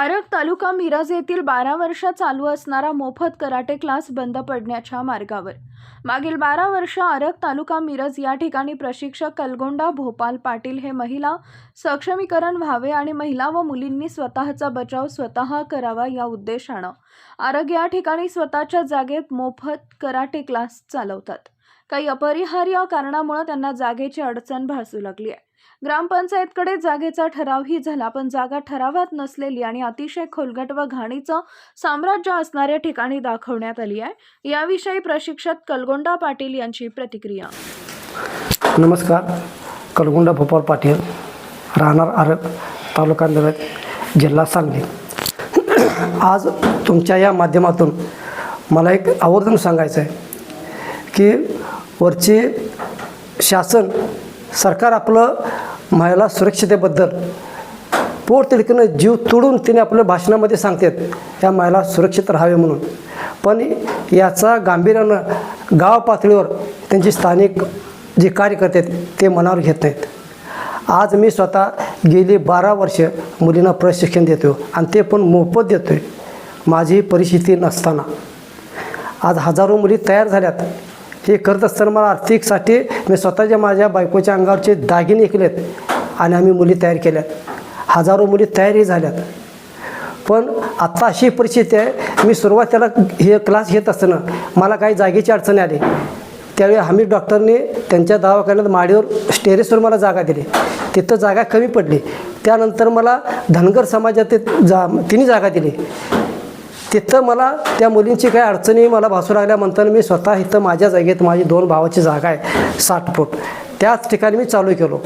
आरग तालुका मिरज येथील बारा वर्ष चालू असणारा मोफत कराटे क्लास बंद पडण्याच्या मार्गावर. मागील बारा वर्ष आरग तालुका मिरज या ठिकाणी प्रशिक्षक कलगोंडा भोपाल पाटील हे महिला सक्षमीकरण व्हावे आणि महिला व मुलींनी स्वतःचा बचाव स्वतः करावा या उद्देशानं आरग या ठिकाणी स्वतःच्या जागेत मोफत कराटे क्लास चालवतात. काही अपरिहार्य कारणामुळे त्यांना जागेची अडचण भासू लागली आहे. ग्रामपंचायतकडे जागेचा ठरावही झाला पण जागा ठरावात नसलेली आणि अतिशय खोलगट व घाणीचं साम्राज्य असणाऱ्या ठिकाणी दाखवण्यात आली आहे. याविषयी प्रशिक्षक कलगोंडा पाटील यांची प्रतिक्रिया. नमस्कार. कलगुंडा भोपाळ पाटील राहणार आरग तालुका मिरज जिल्हा सांगली. आज तुमच्या या माध्यमातून मला एक आवर्जून सांगायचं आहे की वरचे शासन सरकार आपलं महिला सुरक्षितेबद्दल पोटतिडकीनं जीव तोडून तिने आपल्या भाषणामध्ये सांगतात या महिला सुरक्षित राहावे म्हणून. पण याचा गांभीर्यानं गाव पातळीवर त्यांचे स्थानिक जे कार्यकर्ते आहेत ते मनावर घेत नाहीत. आज मी स्वतः गेली बारा वर्ष मुलींना प्रशिक्षण देतो आणि ते पण मोफत देतो आहे माझी परिस्थिती नसताना. आज हजारो मुली तयार झाल्यात. हे करत असताना मला आर्थिकसाठी मी स्वतःच्या माझ्या बायकोच्या अंगावरचे दागिने ऐकलेत आणि आम्ही मुली तयार केल्यात. हजारो मुली तयारही झाल्यात. पण आत्ता अशी परिस्थिती आहे मी सुरुवातीला हे क्लास घेत असताना मला काही जागेची अडचणी आली. त्यावेळी हमीद डॉक्टरने त्यांच्या दवाखान्यात माडीवर स्टेरेसवर मला जागा दिली. तिथं जागा कमी पडली. त्यानंतर मला धनगर समाजात जा तिन्ही जागा दिली. तिथं मला त्या मुलींची काही अडचणी मला भासू लागल्या. म्हणताना मी स्वतः इथं माझ्या जागेत माझी दोन भावाची जागा आहे साठ फूट. त्याच ठिकाणी मी चालू केलो.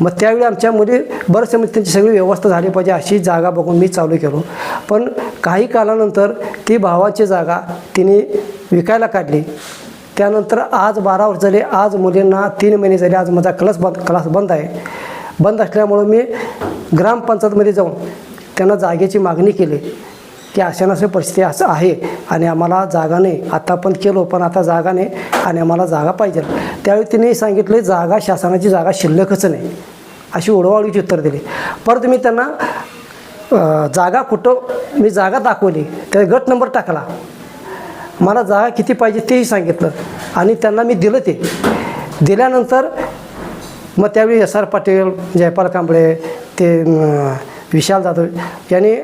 मग त्यावेळी आमच्या मुली बरंच म्हणजे त्यांची सगळी व्यवस्था झाली पाहिजे अशी जागा बघून मी चालू केलो. पण काही कालानंतर ती भावाची जागा तिने विकायला काढली. त्यानंतर आज बारा वर्ष झाले आज मुलींना तीन महिने झाले आज माझा क्लास बंद क्लास बंद आहे. बंद असल्यामुळं मी ग्रामपंचायतमध्ये जाऊन त्यांना जागेची मागणी केली. की अशा परिस्थिती असं आहे आणि आम्हाला जागा नाही. आता पण केलो पण आता जागा नाही आणि आम्हाला जागा पाहिजे. त्यावेळी तिने सांगितले जागा शासनाची जागा शिल्लकच नाही. अशी ओढवाळीची उत्तर दिली. परत मी त्यांना जागा कुठं मी जागा दाखवली त्या गट नंबर टाकला. मला जागा किती पाहिजे तेही सांगितलं आणि त्यांना मी दिलं ते. दिल्यानंतर मग त्यावेळी एस आर पाटील जयपाल कांबळे ते विशाल जाधव यांनी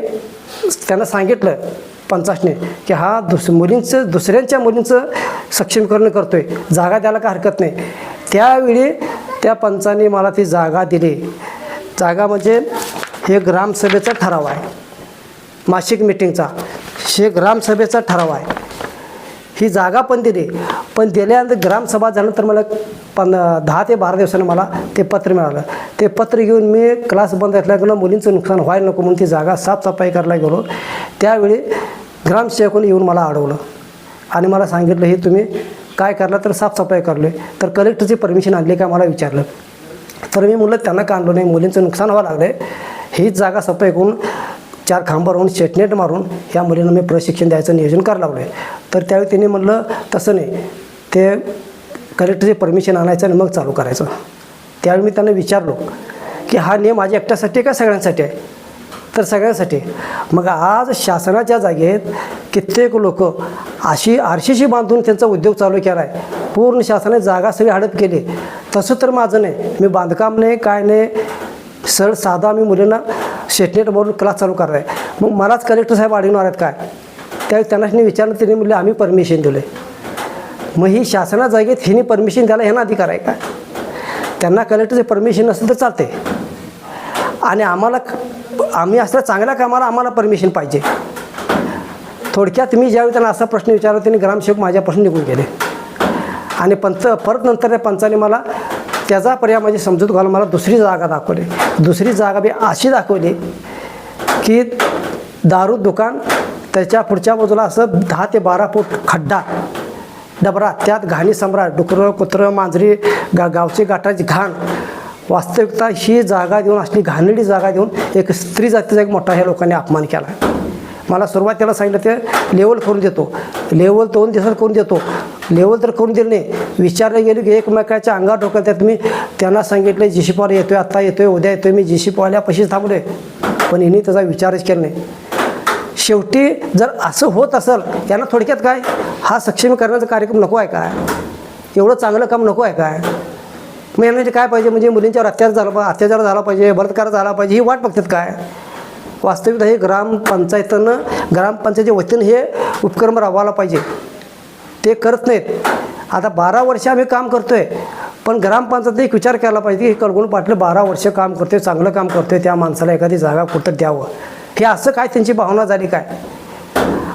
त्यांना सांगितलं पंचाशने की हा दुस मुलींचं दुसऱ्यांच्या मुलींचं सक्षमीकरण करतो आहे जागा द्यायला काय हरकत नाही. त्यावेळी त्या पंचाने मला ती जागा दिली. जागा म्हणजे हे ग्रामसभेचा ठराव आहे. मासिक मिटिंगचा. हे ग्रामसभेचा ठराव आहे. ही जागा पण दिली. पण दिल्यानंतर ग्रामसभा झाल्यानंतर मला पन दहा ते बारा दिवसानं मला ते पत्र मिळालं. ते पत्र घेऊन मी क्लास बंद असल्याकडनं मुलींचं नुकसान व्हायला नको म्हणून ती जागा साफसफाई करायला गेलो. त्यावेळी ग्रामसेवकाने येऊन मला अडवलं आणि मला सांगितलं हे तुम्ही काय करला तर साफसफाई करलो तर कलेक्टरची परमिशन आणली का? मला विचारलं. तर मी म्हणलं त्यांना का आणलं नाही? मुलींचं नुकसान व्हावं लागलं आहे हीच जागा सफाई करून चार खांबा राहून शेटनेट मारून या मुलींना मी प्रशिक्षण द्यायचं नियोजन करायला लागलो आहे तर त्यावेळी त्यांनी म्हणलं तसं नाही. ते कलेक्टरची परमिशन आणायचं आणि मग चालू करायचं. त्यावेळी मी त्यांना विचारलो की हा नियम माझ्या एकट्यासाठी आहे का सगळ्यांसाठी आहे? तर सगळ्यांसाठी. मग आज शासनाच्या जागेत कित्येक लोक अशी आरशीशी बांधून त्यांचा उद्योग चालू केला आहे पूर्ण शासनाने जागा सगळी हडप केली. तसं तर माझं नाही. मी बांधकाम नाही काय नाही. सरळ साधा मी मुलींना शेटनेट क्लास चालू करणार आहे. मग मलाच कलेक्टर साहेब अडवणार आहेत काय? त्यावेळी त्यांना विचारलं त्यांनी म्हणले आम्ही परमिशन दिलं मग ही शासना जागेत हिने परमिशन द्यायला ह्यांना अधिकार आहे काय त्यांना कलेक्टरचे परमिशन नसेल तर चालते आणि आम्हाला आम्ही असल्या चांगल्या कामाला आम्हाला परमिशन पाहिजे. थोडक्यात मी ज्यावेळी त्यांना असा प्रश्न विचारला त्यांनी ग्रामसेवक माझ्यापासून निघून गेले. आणि पंच परत नंतर त्या पंचाने मला त्याचा पर्याय माझी समजूत घालून मला दुसरी जागा दाखवली. दुसरी जागा मी अशी दाखवली की दारू दुकान त्याच्या पुढच्या बाजूला असं दहा ते बारा फूट खड्डा डबरा त्यात घाणी सम्राट डुकरं कुत्रं मांजरी गा गावची गाठाची घाण. वास्तविकता ही जागा देऊन असली घाणेरडी जागा देऊन एक स्त्री जातीचा एक मोठा ह्या लोकांनी अपमान केला. मला सुरुवातीला सांगितलं ते लेवल करून देतो. लेवल दोन दिवसात करून देतो. लेवल तर करून दिलं नाही. विचारले गेलं की एकमेकाच्या अंगावर डोक्यात त्यात मी त्यांना सांगितलं जी सी पॉवर येतोय आत्ता येतोय उद्या येतोय. मी जी सी पॉवाल्यापाशीच थांबलोय. पण हिने त्याचा विचारच केला नाही. शेवटी जर असं होत असेल यांना थोडक्यात काय? हा सक्षमीकरणाचा कार्यक्रम नको आहे काय? एवढं चांगलं काम नको आहे काय? मग यांना म्हणजे काय पाहिजे? म्हणजे मुलींच्यावर अत्याचार झाला पाहिजे अत्याचार झाला पाहिजे बलात्कार झाला पाहिजे ही वाट बघतात काय? वास्तविकता हे ग्रामपंचायतनं ग्रामपंचायतीच्या वतीनं हे उपक्रम राबवायला पाहिजे. ते करत नाहीत. आता बारा वर्ष आम्ही काम करतो आहे पण ग्रामपंचायत एक विचार केला पाहिजे की कळगुण पाटलं बारा वर्ष काम करतोय चांगलं काम करतोय त्या माणसाला एखादी जागा कुठं द्यावं? हे असं काय त्यांची भावना झाली काय?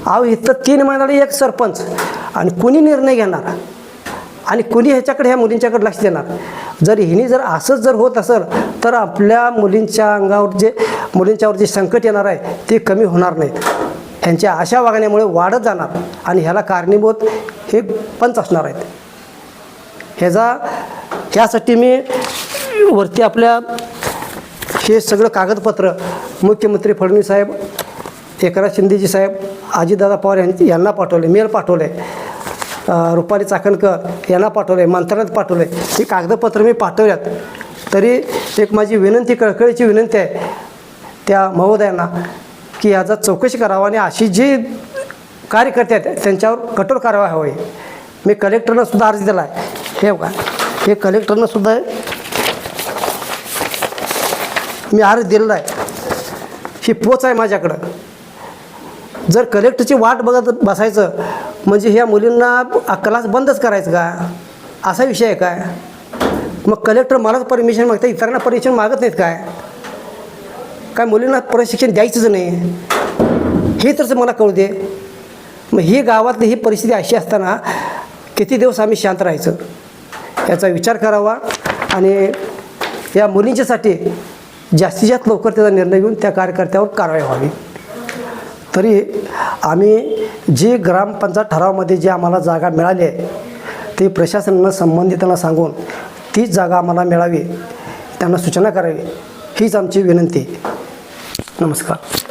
अहो इथं तीन महिन्याला एक सरपंच. आणि कुणी निर्णय घेणार? आणि कुणी ह्याच्याकडे ह्या मुलींच्याकडे लक्ष देणार? जर हिने जर असंच जर होत असेल तर आपल्या मुलींच्या अंगावर जे मुलींच्यावर जे संकट येणार आहे ते कमी होणार नाहीत यांच्या अशा वागण्यामुळे वाढत जाणार. आणि ह्याला कारणीभूत हे पंच असणार आहेत. ह्याचा ह्यासाठी मी वरती आपल्या हे सगळं कागदपत्र मुख्यमंत्री फडणवीस साहेब एकनाथ शिंदेजी साहेब अजितदादा पवार यांची यांना पाठवले मेल पाठवले रुपाली चाकणकर यांना पाठवले मंत्रालयात पाठवले. ही कागदपत्र मी पाठवल्यात. तरी एक माझी विनंती कळकळीची विनंती आहे त्या महोदयांना की याचा चौकशी करावा आणि अशी जी कार्यकर्ते आहेत त्यांच्यावर कठोर कारवाई हवी. मी कलेक्टरनं सुद्धा अर्ज दिला आहे हे बघा हे कलेक्टरनं सुद्धा मी अर्ज दिलेला आहे. ही पोच आहे माझ्याकडं. जर कलेक्टरची वाट बघत बसायचं म्हणजे ह्या मुलींना क्लास बंदच करायचं का? असा विषय आहे काय? मग कलेक्टर मलाच परमिशन मागतात इतरांना परमिशन मागत नाहीत काय? काय मुलींना प्रशिक्षण द्यायचंच नाही. हे तरच मला कळू दे. मग ही गावातली ही परिस्थिती अशी असताना किती दिवस आम्ही शांत राहायचं? याचा विचार करावा आणि या मुलींच्यासाठी जास्तीत जास्त लवकर त्याचा निर्णय घेऊन त्या कार्यकर्त्यावर कारवाई व्हावी. तरी आम्ही जे ग्रामपंचायत ठरावामध्ये जी आम्हाला जागा मिळाली आहे ते प्रशासनानं संबंधितांना सांगून तीच जागा आम्हाला मिळावी त्यांना सूचना करावी हीच आमची विनंती. नमस्कार.